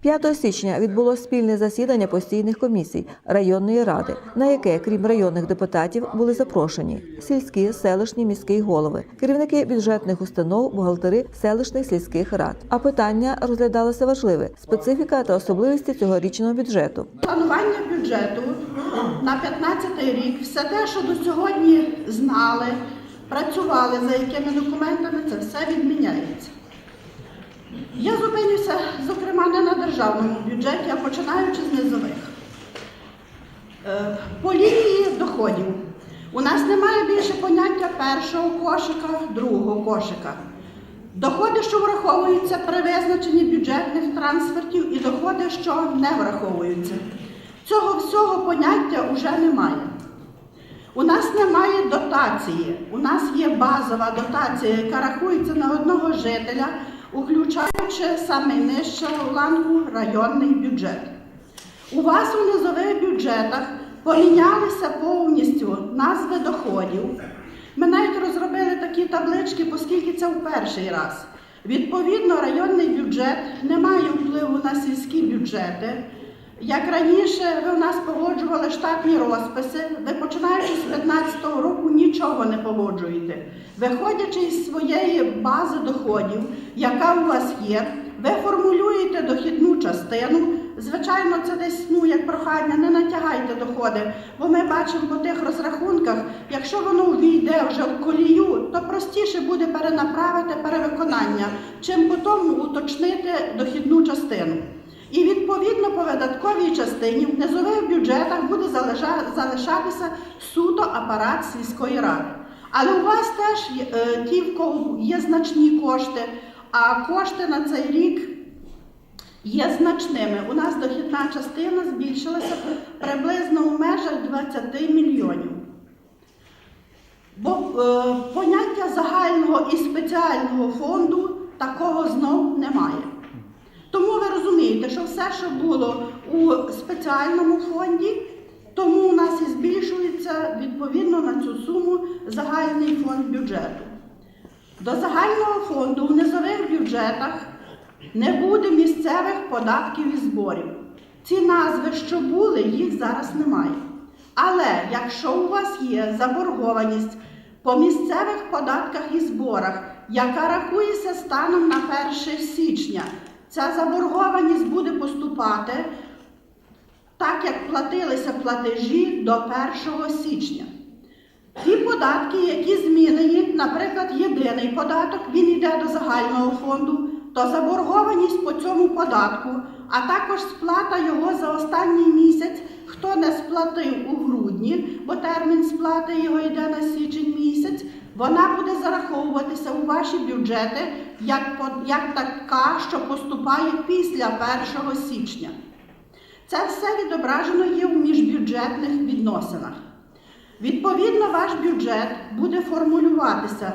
5 січня відбулося спільне засідання постійних комісій районної ради, на яке, крім районних депутатів, були запрошені сільські, селищні, міські голови, керівники бюджетних установ, бухгалтери селищних сільських рад. А питання розглядалося важливе специфіка та особливості цьогорічного бюджету. Планування бюджету на 15 рік, все те, що до сьогодні знали, працювали за якими документами, це все відміняється. Я зупинюся, зокрема, державному бюджеті, а починаючи з низових. Е, По лінії доходів. У нас немає більше поняття першого кошика, другого кошика. Доходи, що враховуються при визначенні бюджетних трансфертів, і доходи, що не враховуються. Цього всього поняття вже немає. У нас немає дотації. У нас є базова дотація, яка рахується на одного жителя, включаючи саме нижчого ланку районний бюджет. У вас у низових бюджетах помінялися повністю назви доходів. Ми навіть розробили такі таблички, оскільки це в перший раз. Відповідно, районний бюджет не має впливу на сільські бюджети. Як раніше ви у нас погоджували штатні розписи, ви починаючи з 2015 року нічого не погоджуєте. Виходячи із своєї бази доходів, яка у вас є, ви формулюєте дохідну частину. Звичайно, це десь ну, як прохання, не натягайте доходи, бо ми бачимо по тих розрахунках, якщо воно увійде вже в колію, то простіше буде перенаправити перевиконання, чим потім уточнити дохідну частину. І відповідно по видатковій частині в низових бюджетах буде залишатися суто апарат сільської ради. Але у вас теж є, е, ті, в кого є значні кошти, а кошти на цей рік є значними. У нас дохідна частина збільшилася приблизно у межах 20 мільйонів. Бо е, поняття загального і спеціального фонду такого знов немає. Тому ви розумієте, що все, що було у спеціальному фонді, тому у нас і збільшується відповідно на цю суму загальний фонд бюджету. До загального фонду в низових бюджетах не буде місцевих податків і зборів. Ці назви, що були, їх зараз немає. Але якщо у вас є заборгованість по місцевих податках і зборах, яка рахується станом на 1 січня, ця заборгованість буде поступати так, як платилися платежі до 1 січня. Ті податки, які змінені, наприклад, єдиний податок, він йде до загального фонду, то заборгованість по цьому податку, а також сплата його за останній місяць, хто не сплатив у грудні, бо термін сплати його йде на січень місяць, вона буде зараховуватися у ваші бюджети як, як така, що поступає після 1 січня. Це все відображено є в міжбюджетних відносинах. Відповідно, ваш бюджет буде формулюватися.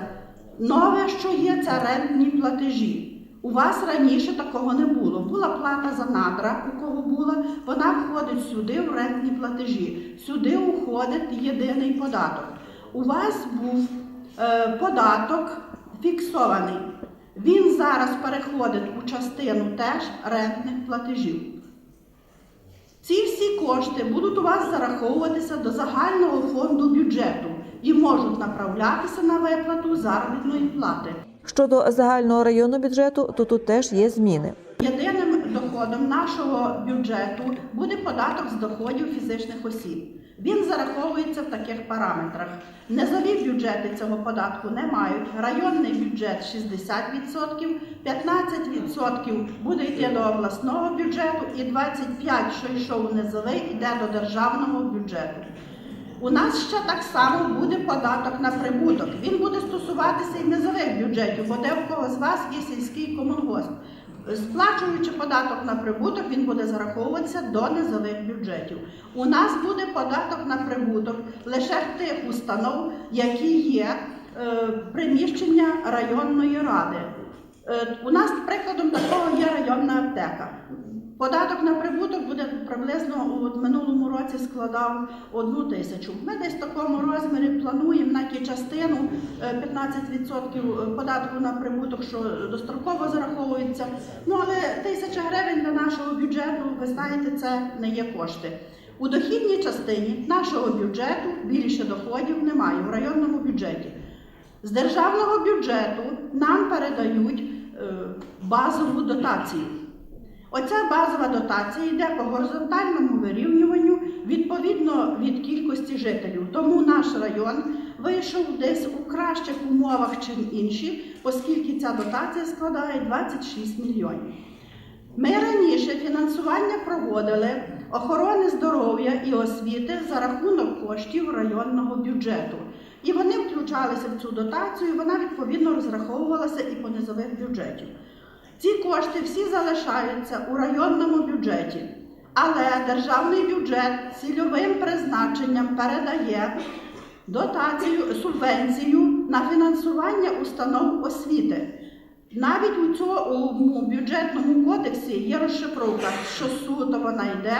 Нове, що є, це рентні платежі. У вас раніше такого не було. Була плата за надра, у кого була, вона входить сюди в рентні платежі. Сюди входить єдиний податок. У вас був е, податок фіксований. Він зараз переходить у частину теж рентних платежів. Ці всі кошти будуть у вас зараховуватися до загального фонду бюджету і можуть направлятися на виплату заробітної плати. Щодо загального районного бюджету, то тут теж є зміни. Єдиним доходом нашого бюджету буде податок з доходів фізичних осіб. Він зараховується в таких параметрах. Низові бюджети цього податку не мають. Районний бюджет 60%, 15% буде йти до обласного бюджету і 25%, що йшов у низовий, йде до державного бюджету. У нас ще так само буде податок на прибуток. Він буде стосуватися і низових бюджетів, бо де в кого з вас є сільський комунгосп. Сплачуючи податок на прибуток, він буде зараховуватися до низових бюджетів. У нас буде податок на прибуток лише тих установ, які є е, приміщення районної ради. Е, у нас прикладом такого є районна аптека. Податок на прибуток буде приблизно от минулому році складав одну тисячу. Ми десь в такому розмірі плануємо на частину е, 15% податку на прибуток, що достроково зараховується. Ну але тисяча гривень для нашого бюджету, ви знаєте, це не є кошти. У дохідній частині нашого бюджету більше доходів немає в районному бюджеті. З державного бюджету нам передають е, базову дотацію. Оця базова дотація йде по горизонтальному вирівнюванню відповідно від кількості жителів. Тому наш район вийшов десь у кращих умовах, чим інші, оскільки ця дотація складає 26 мільйонів. Ми раніше фінансування проводили охорони здоров'я і освіти за рахунок коштів районного бюджету. І вони включалися в цю дотацію, вона відповідно розраховувалася і по низових бюджетів. Ці кошти всі залишаються у районному бюджеті, але державний бюджет цільовим призначенням передає дотацію, субвенцію на фінансування установ освіти. Навіть у цьому бюджетному кодексі є розшифровка, що суто вона йде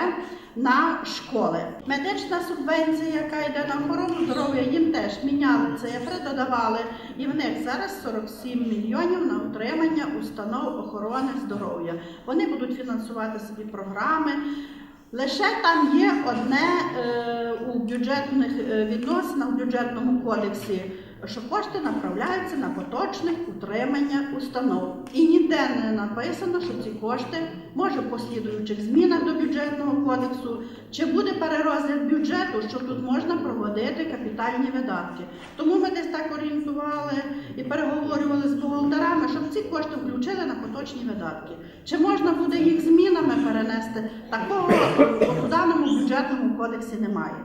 на школи. Медична субвенція, яка йде на охорону здоров'я, їм теж міняли це, придодавали. І в них зараз 47 мільйонів на утримання установ охорони здоров'я. Вони будуть фінансувати собі програми. Лише там є одне е, у бюджетних е, відносинах, в бюджетному кодексі, що кошти направляються на поточне утримання установ. І ніде не написано, що ці кошти може в послідуючих змінах до бюджетного кодексу, чи буде перерозгляд бюджету, що тут можна проводити капітальні видатки. Тому ми десь так орієнтували і переговорювали з бухгалтерами, щоб ці кошти включили на поточні видатки. Чи можна буде їх змінами перенести? Такого у даному бюджетному кодексі немає.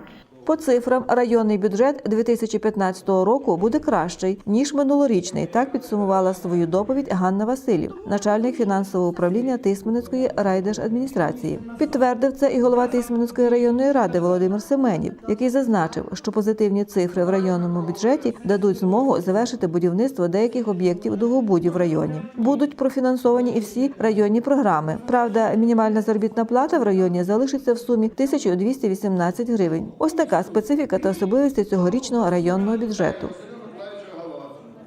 По цифрам, районний бюджет 2015 року буде кращий ніж минулорічний. Так підсумувала свою доповідь Ганна Василів, начальник фінансового управління Тисменницької райдержадміністрації. Підтвердив це і голова Тисменницької районної ради Володимир Семенів, який зазначив, що позитивні цифри в районному бюджеті дадуть змогу завершити будівництво деяких об'єктів довгобудів в районі. Будуть профінансовані і всі районні програми. Правда, мінімальна заробітна плата в районі залишиться в сумі 1218 гривень. Ось така специфіка та особливості цьогорічного районного бюджету.